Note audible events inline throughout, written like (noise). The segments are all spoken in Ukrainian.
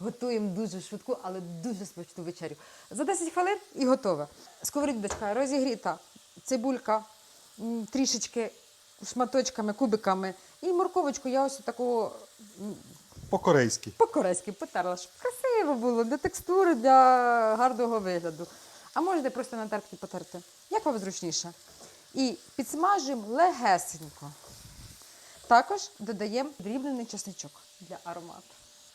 готуємо дуже швидку, але дуже смачну вечерю. За 10 хвилин і готове. Сковорідочка розігріта, цибулька трішечки шматочками, кубиками. І морковочку я ось таку По-корейськи. по-корейськи потерла, щоб красиво було, для текстури, для гарного вигляду. А можете просто на тертки потерти. Як вам зручніше? І підсмажуємо легесенько. Також додаємо дрібнений чесничок для аромату.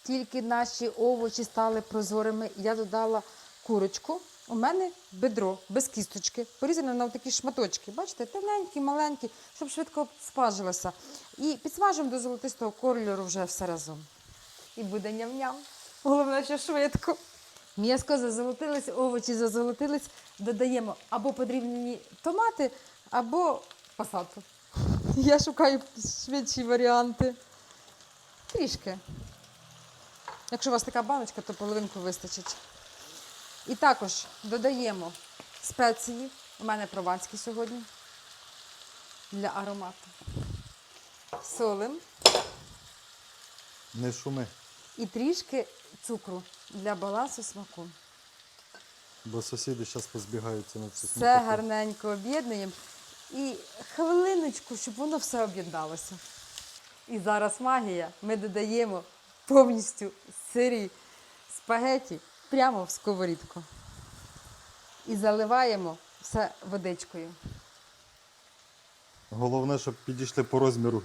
Тільки наші овочі стали прозорими, я додала курочку. У мене бедро без кісточки, порізане на такі шматочки. Бачите, тоненькі, маленькі, щоб швидко смажилося. І підсмажуємо до золотистого кольору вже все разом. І буде ням-ням. Головне, що швидко. М'яско зазолотились, овочі зазолотились. Додаємо або подрібнені томати, або пасату. Я шукаю швидші варіанти. Трішки. Якщо у вас така баночка, то половинку вистачить. І також додаємо спеції. У мене прованські сьогодні для аромату. Солим Не шуми, і трішки цукру для балансу смаку. бо сусіди зараз позбігаються на цю Все гарненько об'єднуємо. І хвилиночку, щоб воно все об'єдналося. І зараз магія. Ми додаємо повністю сирі спагеті прямо в сковорідку. І заливаємо все водичкою. Головне, щоб підійшли по розміру.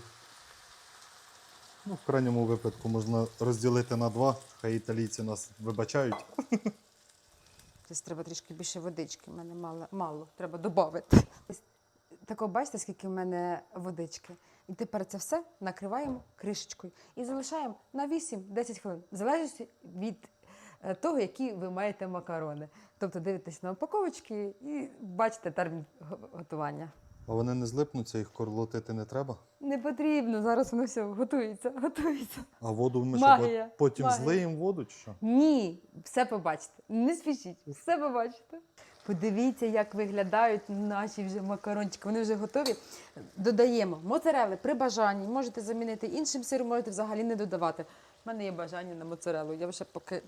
Ну, в крайньому випадку можна розділити на два, хай італійці нас вибачають. Тобто треба трішки більше водички. У мене мало, мало. треба додати. Тако бачите, скільки в мене водички. І тепер це все накриваємо кришечкою і залишаємо на 8-10 хвилин, в залежності від е, того, які ви маєте макарони. Тобто дивитесь на упаковочки і бачите термін готування. А вони не злипнуться, їх корлотити не треба. Не потрібно, зараз воно все готується, готується. А воду ми Магія, що, потім магія. злиємо воду чи що? Ні, все побачите. Не спішіть, все побачите. Подивіться, як виглядають наші вже макарончики. Вони вже готові. Додаємо моцарели при бажанні. Можете замінити іншим сиром, можете взагалі не додавати. У мене є бажання на моцарелу. Я вже поки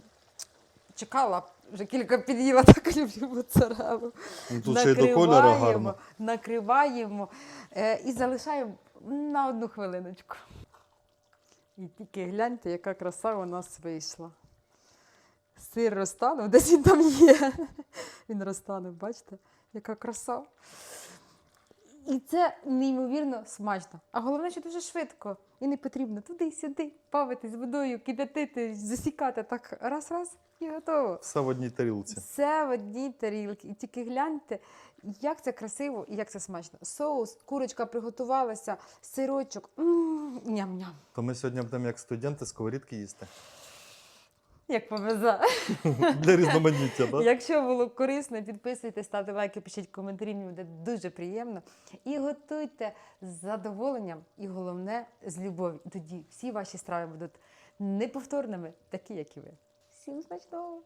чекала, вже кілька під'їла, (laughs) так люблю моцарелу. Ну, тут ще й до кольору гарно. накриваємо е, і залишаємо на одну хвилиночку. І тільки гляньте, яка краса у нас вийшла. Сир розтанув, (laughs) десь він там є. Він розтанув, бачите, яка краса. І це неймовірно смачно. А головне, що дуже швидко. І не потрібно туди-сюди бавитись водою, кип'ятити, засікати так раз-раз і готово. Все в одній тарілці. Все в одній тарілці. І тільки гляньте, як це красиво і як це смачно. Соус, курочка приготувалася, сирочок. Ням-ням. То ми сьогодні будемо як студенти сковорідки їсти. Як повезе. (laughs) Для різноманіття, так? Якщо було корисно, підписуйтесь, ставте лайки, пишіть коментарі, мені буде дуже приємно. І готуйте з задоволенням і головне з любов'ю. Тоді всі ваші страви будуть неповторними, такі, як і ви. Всім смачного!